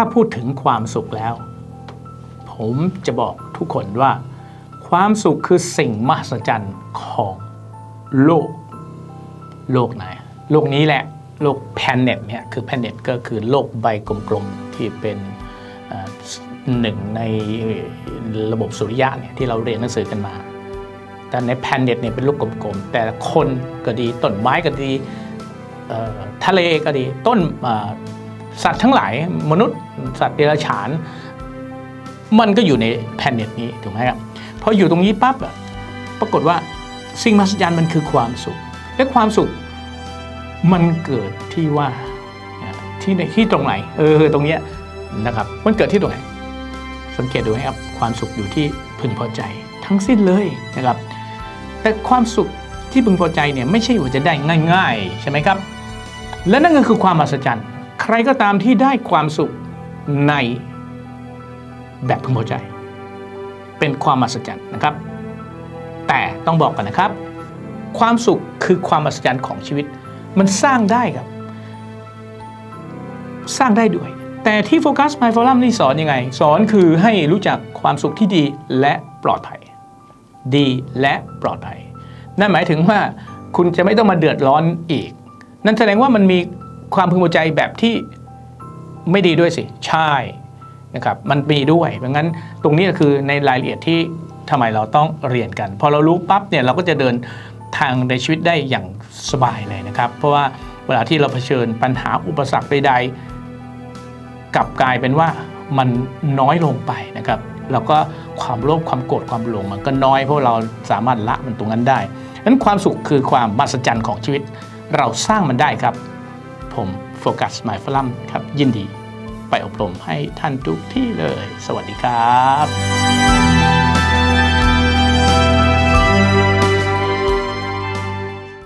าพูดถึงความสุขแล้ว ผมจะบอกทุกคนว่า ความสุขคือสิ่งมหัศจรรย์ของโลก โลกไหน โลกนี้แหละ โลกแพนเน็ตเนี่ย คือแพนเน็ตก็คือโลกใบกลมๆ ที่เป็นหนึ่งในระบบสุริยะเนี่ยที่เราเรียนหนังสือกันมา แต่ในแพนเน็ตเนี่ยเป็นลูกกลมๆ แต่คนก็ดี ต้นไม้ก็ดีทะเลก็ดี ต้น สัตว์ทั้งหลายมนุษย์ สัตว์เดรัจฉาน มันก็อยู่ในแพนเน็ตนี้ถูกไหมครับพออยู่ตรงนี้ปั๊บอะปรากฏว่าสิ่งมหัศจรรย์มันคือความสุข และความสุขมันเกิดที่ว่าที่ในที่ตรงไหน เออตรงเนี้ยนะครับ มันเกิดที่ตรงไหน สังเกตดูไหมครับความสุขอยู่ที่พึงพอใจ ทั้งสิ้นเลยนะครับ แต่ความสุขที่พึงพอใจเนี่ยไม่ใช่ว่าจะได้ง่าย ๆ ใช่ไหมครับ และนั่นก็คือความมหัศจรรย์ ใครก็ตามที่ได้ความสุขในแบบพึงพอใจ เป็นความมหัศจรรย์นะครับ แต่ต้องบอกกันนะครับ ความสุขคือความมหัศจรรย์ของชีวิต มันสร้างได้ครับ สร้างได้ด้วย แต่ที่โฟกัส My Forum นี่สอนยังไง สอนคือให้รู้จักความสุขที่ดีและปลอดภัย ดีและปลอดภัย นั่นหมายถึงว่าคุณจะไม่ต้องมาเดือดร้อนอีก นั่นแสดงว่ามันมี ความพึงพอใจแบบที่ไม่ดีด้วยสิ ใช่นะครับมันมีด้วยเพราะงั้นตรงนี้ก็คือในรายละเอียดที่ทำไมเราต้องเรียนกัน พอเรารู้ปั๊บเนี่ยเราก็จะเดินทางในชีวิตได้อย่างสบายเลยนะครับ เพราะว่าเวลาที่เราเผชิญปัญหาอุปสรรคใดๆกลับกลายเป็นว่ามันน้อยลงไปนะครับแล้วก็ความโลภความโกรธความหลงมันก็น้อยเพราะเราสามารถละมันตรงนั้นได้ดังนั้นความสุขคือความมหัศจรรย์ของชีวิต เราสร้างมันได้ครับ มโฟกัสหมายฟลัมครับ ยินดีไปอบรมให้ท่านทุกที่เลย สวัสดีครับ